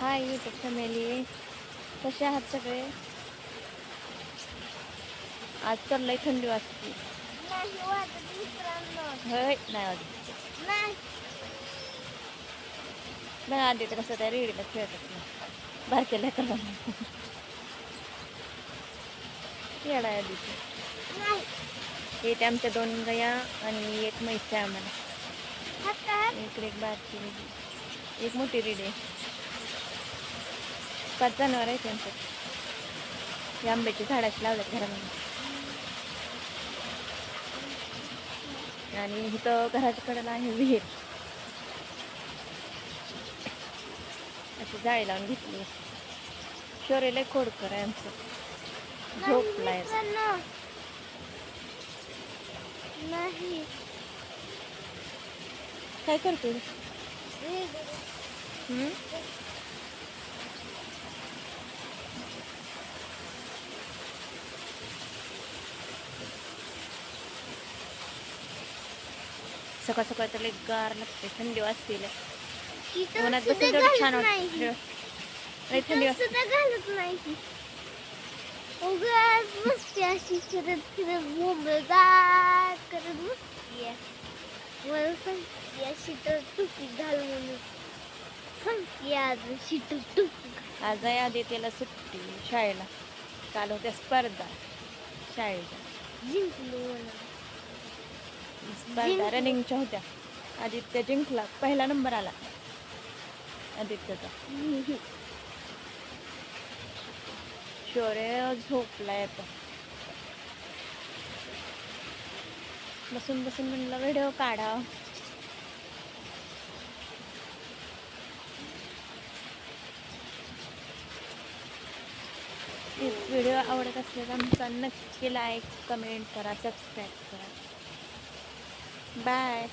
हाय YouTube family कसे आहात सगळे? आज तर लई थंडी वाजते. मित्रांनो होय नाही वाजत. नाही. आधी तर कसं त्या रेडीला खेळतच नाही. बारक्या लेकरांना. येडा आहे आधीची. इथे आमच्या दोन गया आणि एक म्हैस आहे आम्हाला. इकडे एक बारकी एक मोठी रेडी आहे. पाच जनावर आहे त्यांच्यात हे आंब्याची झाडाची लावल्यात घरामध्ये. आणि इथं घराच्या कडेला आहे विहीर. अशी जाळी लावून घेतली. शोरेला खोडकर आहे आमचं. झोपलाय. नाही. काय करतो सकाळ सकाळ तर लई गार लागते थंडी वाजते लई. तिथं उन्हात बसून तेवढं छान. वाटतं लई थंडी वाजते सुद्धा घालत नाही. उगाच मस्ती अशी फिरत फिरत बोंबलदार करत बसतीये. मला सांगते अशी तर टुपी घाल म्हणून सांगते आज अशी टुप. आज आहे आधी त्याला सुट्टी शाळेला काल होत्या स्पर्धा शाळेच्या जिंकलो म्हणून स्पर्धा रनिंगच्या होत्या. आदित्य जिंकला. पहिला नंबर आला. आदित्यचा. शौर्य झोपलाय आता. बसून बसून म्हणलं व्हिडिओ काढा. व्हिडिओ आवडत असल्यास आमचा नक्की लाईक कमेंट करा सबस्क्राईब करा. Bye.